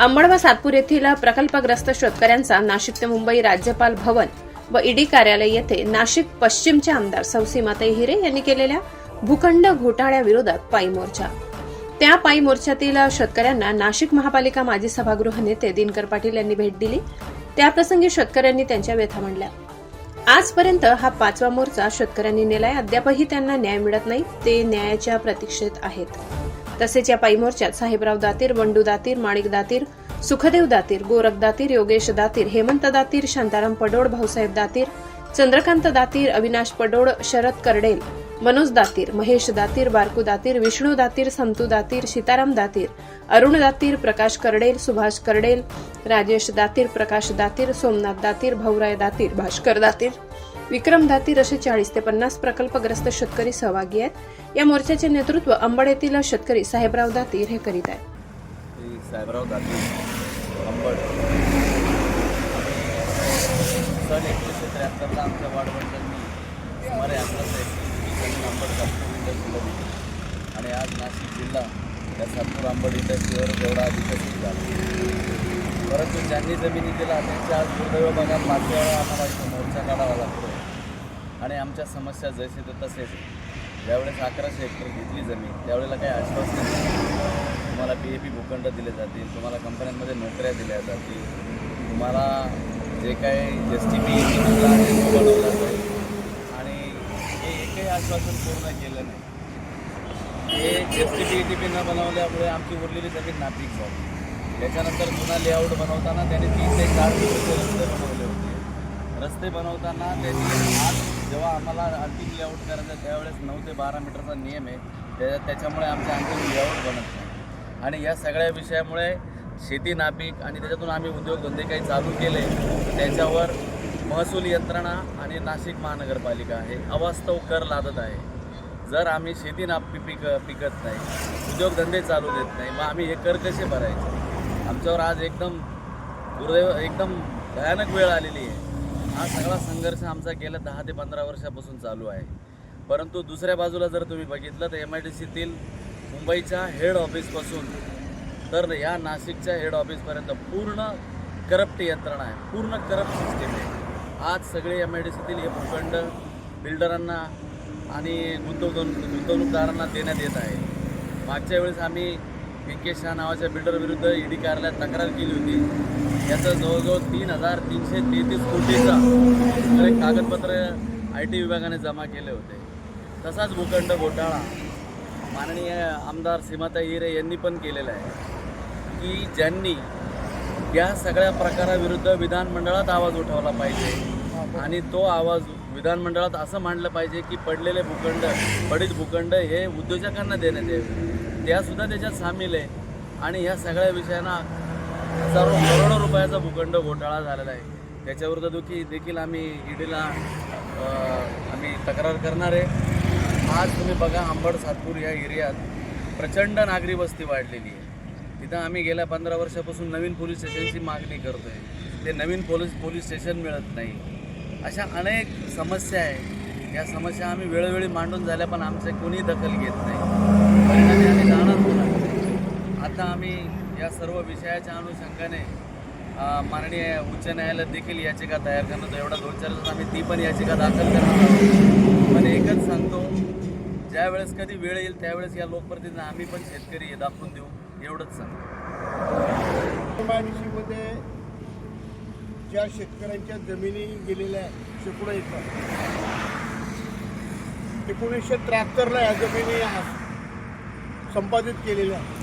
अंबड व सातपूर येथील प्रकल्पग्रस्त शेतकऱ्यांचा नाशिक ते मुंबई राज्यपाल भवन व ईडी कार्यालय येथे नाशिक पश्चिमचे आमदार सौ हिरे यांनी केलेल्या भूखंड घोटाळ्याविरोधात पायी मोर्चा. त्या पायी मोर्चातील शेतकऱ्यांना नाशिक महापालिका माजी सभागृह नेते दिनकर पाटील यांनी भेट दिली. त्याप्रसंगी शेतकऱ्यांनी त्यांच्या व्यथा मांडल्या. आजपर्यंत हा पाचवा मोर्चा शेतकऱ्यांनी नेलाय. अद्यापही त्यांना न्याय मिळत नाही. ते न्यायाच्या प्रतीक्षेत आहेत. तसेच या पायी मोर्चात साहेबराव दातीर बंडू दातीर माणिक दातीर सुखदेव दातीर गोरख दातीर योगेश दातीर हेमंत दातीर शांताराम पडोळ भाऊसाहेब दातीर चंद्रकांत दातीर अविनाश पडोळ शरद करडेल मनोज दातीर महेश दातीर बारकू दातीर विष्णू दातीर संतू दातीर सीताराम दातीर अरुण दातीर प्रकाश करडेल सुभाष करडेल राजेश दातीर प्रकाश दातीर सोमनाथ दातीर भाऊराय दातीर भास्कर दातीर. विक्रमधातीर असे चाळीस ते पन्नास प्रकल्पग्रस्त शेतकरी सहभागी आहेत. या मोर्चाचे नेतृत्व अंबड येथील शेतकरी साहेबराव दातीर हे करीत आहेत. साहेबराव दातीर अंबड. सन एकोणीसशे त्र्याहत्तरला आमच्या वाढवडिलांनी सुमारे अंदाज जमीन अंबड सातपूर आणि आज नाशिक जिल्हा या सातपूर अंबड इथं शहर एवढा विकसित झाला. परंतु ज्यांनी जमिनी दिला त्यांच्या आज दुर्दैव भागात पाच वेळा आम्हाला मोर्चा काढावा लागतो. आणि आमच्या समस्या जसे तर तसेच ज्यावेळेस अकराशे हेक्टर घेतली जमीन त्यावेळेला काही आश्वासन नाही. तुम्हाला पी ए पी भूखंड दिले जातील तुम्हाला कंपन्यांमध्ये नोकऱ्या दिल्या जातील. तुम्हाला जे काही एस टी पी बनवला जाईल. आणि हे एकही आश्वासन पूर्ण केलं नाही. हे S T P A T P न बनवल्यामुळे आमची उरलेली जमीन नापीक झाली. त्याच्यानंतर जुना लेआउट बनवताना त्याने तीन ते चार दिवसाचे रस्ते बनवले होते. रस्ते बनवताना त्याची आज जेव्हा आम्हाला अंतिम लेआउट करायचं त्यावेळेस नऊ ते बारा मीटरचा नियम आहे. त्या त्याच्यामुळे आमचे अंतिम लेआउट बनत नाही. आणि या सगळ्या विषयामुळे शेती नापीक आणि त्याच्यातून आम्ही उद्योगधंदे काही चालू केले त्याच्यावर महसूल यंत्रणा आणि नाशिक महानगरपालिका हे अवास्तव कर लादत आहे. जर आम्ही शेती नापी पिक पिकत नाही उद्योगधंदे चालू देत नाही मग आम्ही हे कर कसे भरायचे? आमच्यावर आज एकदम दुर्दैव एकदम भयानक वेळ आलेली आहे. हा सगळा संघर्ष आमचा गेल्या दहा ते पंधरा वर्षापासून चालू आहे. परंतु दुसऱ्या बाजूला जर तुम्ही बघितलं तर एम आय डी सीतील मुंबईच्या हेड ऑफिसपासून तर या नाशिकच्या हेड ऑफिसपर्यंत पूर्ण करप्ट यंत्रणा आहे. पूर्ण करप्ट सिस्टीम आहे. आज सगळे एम आय डी सीतील हे भूखंड बिल्डरांना आणि गुंतवणूक गुंतवणूकदारांना देण्यात येत आहे. मागच्या वेळेस आम्ही पिंकेश शाह नावाच्या बिल्डरविरुद्ध ईडी कार्यालयात तक्रार केली होती. याचं जवळजवळ तीन हजार तीनशे तेहतीस कोटीचा तर कागदपत्र आय टी विभागाने जमा केले होते. तसाच भूखंड घोटाळा माननीय आमदार सीमाता हिरे यांनी पण केलेला आहे. की ज्यांनी या सगळ्या प्रकाराविरुद्ध विधानमंडळात आवाज उठवला पाहिजे आणि तो आवाज विधानमंडळात असं मांडलं पाहिजे की पडलेले भूखंड पडीत भूखंड हे उद्योजकांना देण्यात यावे. त्यासुद्धा त्याच्यात सामील आहे. आणि ह्या सगळ्या विषयांना हजारो करोडो रुपयाचा भूखंड घोटाळा झालेला आहे. त्याच्यावर दुखी देखील आम्ही ईडीला आम्ही तक्रार करणार आहे. आज तुम्ही बघा आंबड सातपूर या एरियात प्रचंड नागरी वस्ती वाढलेली आहे. तिथं आम्ही गेल्या पंधरा वर्षापासून नवीन पोलीस स्टेशनची मागणी करतो आहे ते नवीन पोलीस पोलीस स्टेशन मिळत नाही. अशा अनेक समस्या आहे या समस्या आम्ही वेळोवेळी मांडून झाल्या पण आमचे कोणी दखल घेत नाही. परिणामी आम्ही जाणार होतो आता आम्ही या सर्व विषयाच्या अनुषंगाने माननीय उच्च न्यायालयात देखील याचिका तयार करणार एवढा दोन चार आम्ही ती पण याचिका दाखल करणार आहोत. पण एकच सांगतो ज्यावेळेस कधी वेळ येईल त्यावेळेस या लोकप्रतिनिधींना आम्ही पण शेतकरी हे दाखवून देऊ. एवढंच सांगतो. एमआयडीसीमध्ये ज्या शेतकऱ्यांच्या जमिनी गेलेल्या आहेत शेकडो एकर. एकोणीसशे त्र्याहत्तरला या जमिनी आ- संपादित केलेले आहे.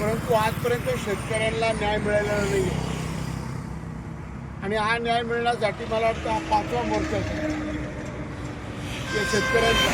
परंतु आजपर्यंत शेतकऱ्यांना न्याय मिळालेला नाही आहे आणि हा न्याय मिळण्यासाठी मला वाटतं हा पाचवा मोर्चा या शेतकऱ्यांचा.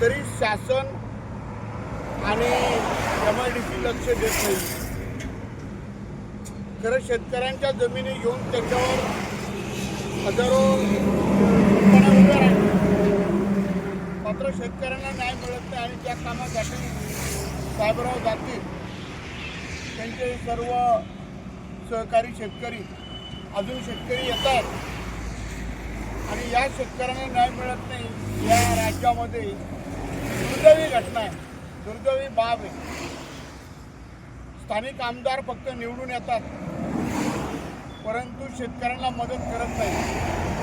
तरी शासन आणि एम आय डी सी लक्ष देत नाही. खरं शेतकऱ्यांच्या जमिनी घेऊन त्याच्यावर हजारो कंपन्या उभ्या राहतात. मात्र शेतकऱ्यांना न्याय मिळत नाही आणि त्या कामासाठी साहेबराव जातील त्यांचे सर्व सहकारी शेतकरी अजून शेतकरी येतात. आणि या शेतकऱ्यांना न्याय मिळत नाही. या राज्यामध्ये दुर्दैवी घटना आहे. दुर्दैवी बाब आहे. स्थानिक आमदार फक्त निवडून येतात. परंतु शेतकऱ्यांना मदत करत नाही.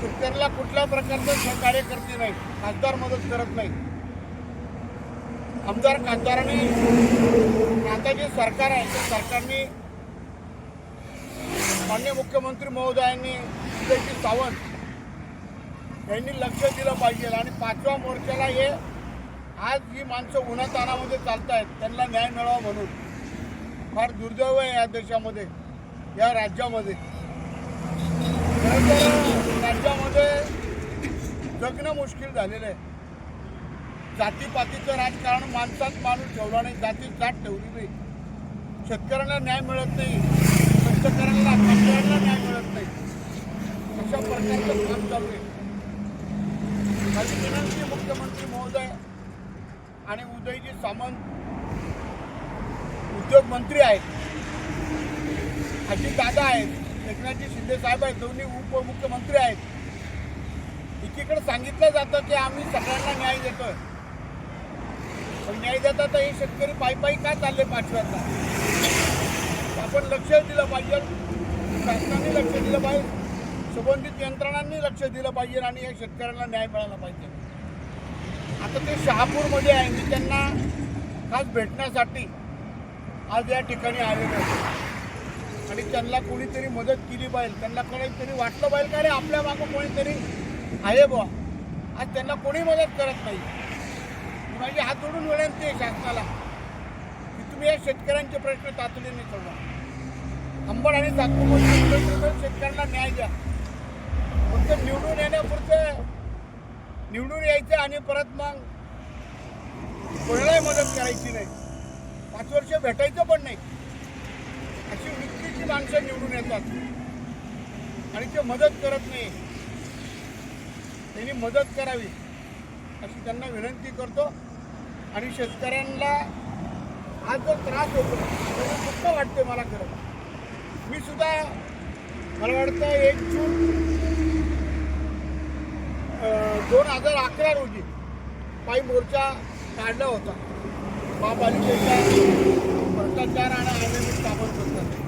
शेतकऱ्याला कुठल्या प्रकारचं सहकार्य करते नाही खासदार मदत करत नाही आमदार खासदारांनी आता जे सरकार आहे त्या सरकारने माननीय मुख्यमंत्री महोदयांनी उदयजी सावंत यांनी लक्ष दिलं पाहिजे आणि पाचव्या मोर्चाला हे आज ही माणसं उन्हातानामध्ये चालत आहेत त्यांना न्याय मिळावा म्हणून. फार दुर्दैव आहे या देशामध्ये या राज्यामध्ये. राज्यामध्ये जगणं मुश्किल झालेलं आहे. जातीपातीचं राजकारण माणसात माणूस ठेवला नाही जातीत जात ठेवली नाही. शेतकऱ्यांना न्याय मिळत नाही कष्टकऱ्यांना कामगारांना न्याय मिळत नाही. अशा प्रकारचं काम चालू आहे. माझी विनंती मुख्यमंत्री महोदय आणि उदयजी सामंत उद्योगमंत्री आहेत. अजित दादा आहेत. एकनाथजी शिंदे साहेब आहेत दोन्ही उपमुख्यमंत्री आहेत. एकीकडे सांगितलं जातं की आम्ही सगळ्यांना न्याय देतोय. पण न्याय देता तर हे शेतकरी पायी पायी का चालले पाचव्याचा आपण लक्ष दिलं पाहिजे. शासनाने लक्ष दिलं पाहिजे. संबंधित यंत्रणांनी लक्ष दिलं पाहिजे आणि या शेतकऱ्यांना न्याय मिळाला पाहिजे. आता ते शहापूरमध्ये आहे. मी त्यांना खास भेटण्यासाठी आज या ठिकाणी आलेलो आहे. आणि त्यांना कोणीतरी मदत केली पाहिजे. त्यांना कोणीतरी वाटलं पाहिजे का रे आपल्या मागं कोणीतरी आहे बुवा. आज त्यांना कोणी मदत करत नाही? माझी हात जोडून विनंती आहे शासनाला? की तुम्ही या शेतकऱ्यांचे प्रश्न तातडीने सोडवा. अंबड आणि नागपूरमध्ये शेतकऱ्यांना न्याय द्या. फक्त निवडून येण्यापुरतं निवडून यायचं आणि परत मग कोणालाही मदत करायची नाही. पाच वर्ष भेटायचं पण नाही. अशी ती माणसं निवडून येतात? आणि ते मदत करत नाही. त्यांनी मदत करावी अशी त्यांना विनंती करतो. आणि शेतकऱ्यांना आज जो त्रास होतो त्याला दुःख वाटते मला खरं. मी सुद्धा मला वाटतं एक जून दोन हजार अकरा रोजी पायी मोर्चा काढला होता. महापालिकेचा भ्रष्टाचार आणि अनियमित कामांबद्दल करतात